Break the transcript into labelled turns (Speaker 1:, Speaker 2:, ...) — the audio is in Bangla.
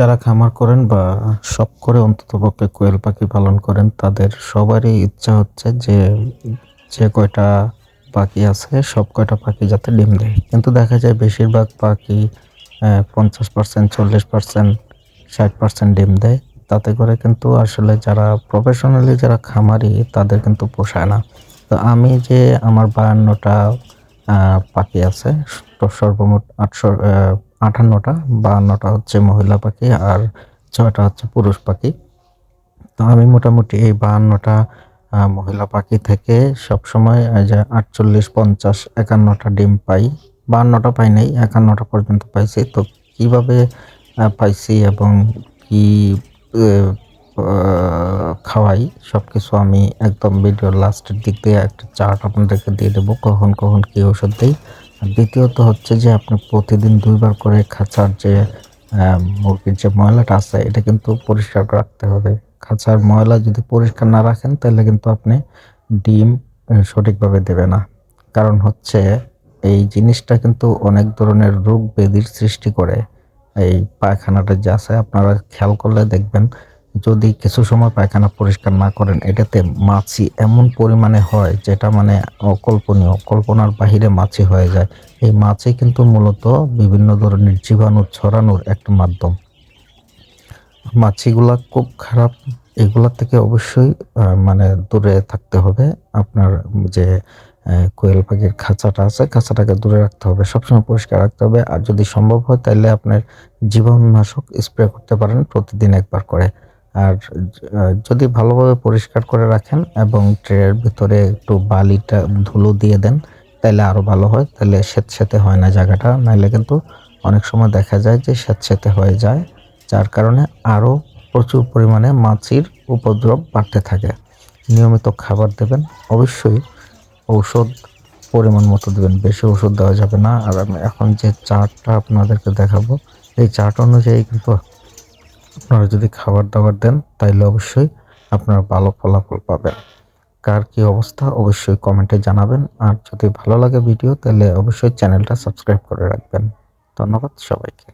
Speaker 1: যারা খামার করেন বা শখ করে অন্ততপক্ষে কোয়েল পাখি পালন করেন, তাদের সবারই ইচ্ছা হচ্ছে যে যে কয়টা পাখি আছে, সব কয়টা পাখি যাতে ডিম দেয়। কিন্তু দেখা যায় বেশিরভাগ পাখি পঞ্চাশ পার্সেন্ট, চল্লিশ পার্সেন্ট, ষাট পার্সেন্ট ডিম দেয়। তাতে করে কিন্তু আসলে যারা প্রফেশনালি যারা খামারি, তাদের কিন্তু পোষায় না। তো আমি যে আমার বায়ান্নটা পাখি আছে তো সর্বমোট আটশো আটান্নটা বাহান্নটা হচ্ছে মহিলা পাখি আর ছয়টা হচ্ছে পুরুষ পাখি। তো আমি মোটামুটি এই বাহান্নটা মহিলা পাখি থেকে সবসময় যে আটচল্লিশ, পঞ্চাশ, একান্নটা ডিম পাই। বাহান্নটা পাই নাই, একান্নটা পর্যন্ত পাইছি। তো কীভাবে পাইছি এবং কি খাওয়াই সব কিছু আমি একদম ভিডিওর লাস্টের দিক দিয়ে একটা চার্ট আপনাদেরকে দিয়ে দেবো, কখন কখন কী ওষুধ দিই। দ্বিতীয়ত হচ্ছে যে আপনি প্রতিদিন দুইবার করে খাঁচার যে মুরগির যে ময়লাটা আছে, এটা কিন্তু পরিষ্কার রাখতে হবে। খাঁচার ময়লা যদি পরিষ্কার না রাখেন, তাহলে কিন্তু আপনি ডিম সঠিকভাবে দেবে না। কারণ হচ্ছে এই জিনিসটা কিন্তু অনেক ধরনের রোগ ব্যাধির সৃষ্টি করে। এই পায়খানাটা যে আছে, আপনারা খেয়াল করলে দেখবেন যদি কিছু সময় পায়খানা পরিষ্কার না করেন, এটাতে মাছি এমন পরিমাণে হয় যেটা মানে অকল্পনীয়, কল্পনার বাহিরে মাছি হয়ে যায়। এই মাছি কিন্তু মূলত বিভিন্ন ধরনের জীবাণু ছড়ানোর একটা মাধ্যম। মাছিগুলা খুব খারাপ এগুলোর থেকে অবশ্যই মানে দূরে থাকতে হবে। আপনার যে কোয়েল পাখির খাঁচাটা আছে, খাঁচাটাকে দূরে রাখতে হবে, সবসময় পরিষ্কার রাখতে হবে। আর যদি সম্ভব হয় তাহলে আপনার জীবাণুনাশক স্প্রে করতে পারেন প্রতিদিন একবার করে। আর যদি ভালোভাবে পরিষ্কার করে রাখেন এবং ট্রের ভিতরে একটু বালিটা, ধুলো দিয়ে দেন তাহলে আরও ভালো হয়। তাহলে স্যাঁতস্যাঁতে হয় না জায়গাটা। নাহলে কিন্তু অনেক সময় দেখা যায় যে স্যাঁতস্যাঁতে হয়ে যায়, যার কারণে আরও প্রচুর পরিমাণে মাছির উপদ্রব বাড়তে থাকে। নিয়মিত খাবার দেবেন। অবশ্যই ঔষধ পরিমাণ মতো দেবেন। বেশি ওষুধ দেওয়া যাবে না। আর আমি এখন যে চার্টটা আপনাদেরকে দেখাবো, এই চার্ট অনুযায়ী কিন্তু আপনারা যদি খাবার দাবার দেন, তাইলে অবশ্যই আপনারা ভালো ফলাফল পাবেন। কার কি অবস্থা, অবশ্যই কমেন্টে জানাবেন। আর যদি ভালো লাগে ভিডিও তাহলে অবশ্যই চ্যানেলটা সাবস্ক্রাইব করে রাখবেন। ধন্যবাদ সবাইকে।